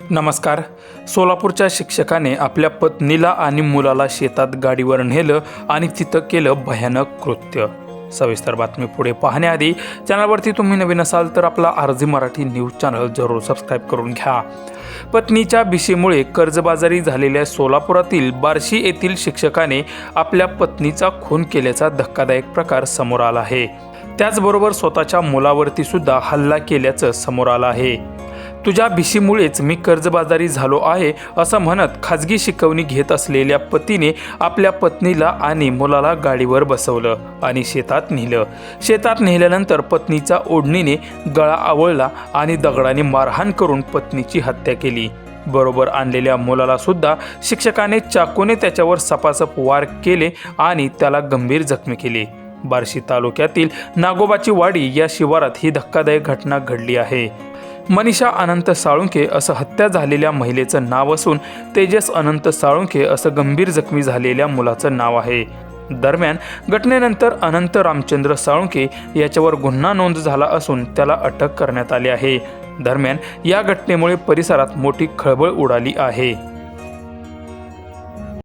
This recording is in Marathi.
नमस्कार. सोलापूरच्या शिक्षकाने आपल्या पत्नीला आणि मुलाला शेतात गाडीवर नेलं आणि तिथं केलं भयानक कृत्य. सविस्तर बातमी पुढे पाहण्याआधी चॅनलवरती तुम्ही नवीन असाल तर आपला आरजी मराठी न्यूज चॅनल जरूर सबस्क्राईब करून घ्या. पत्नीच्या भिशीमुळे कर्जबाजारी झालेल्या सोलापुरातील बार्शी येथील शिक्षकाने आपल्या पत्नीचा खून केल्याचा धक्कादायक प्रकार समोर आला आहे. त्याचबरोबर स्वतःच्या मुलावरती सुद्धा हल्ला केल्याचं समोर आलं आहे. तुझ्या भिशीमुळेच मी कर्जबाजारी झालो आहे असं म्हणत खाजगी शिकवणी घेत असलेल्या पतीने आपल्या पत्नीला आणि मुलाला गाडीवर बसवलं आणि शेतात नेलं. शेतात नेल्यानंतर पत्नीचा ओढणीने गळा आवळला आणि दगडाने मारहाण करून पत्नीची हत्या केली. बरोबर आणलेल्या मुलाला सुद्धा शिक्षकाने चाकूने त्याच्यावर सपासप वार केले आणि त्याला गंभीर जखमी केले. बार्शी तालुक्यातील नागोबाची वाडी या शिवारात ही धक्कादायक घटना घडली आहे. मनीषा अनंत साळुंके असं हत्या झालेल्या महिलेचं नाव असून तेजस अनंत साळुंके असं गंभीर जखमी झालेल्या मुलाचं नाव आहे. दरम्यान घटनेनंतर अनंत रामचंद्र साळुंके याच्यावर गुन्हा नोंद झाला असून त्याला अटक करण्यात आली आहे. दरम्यान या घटनेमुळे परिसरात मोठी खळबळ उडाली आहे.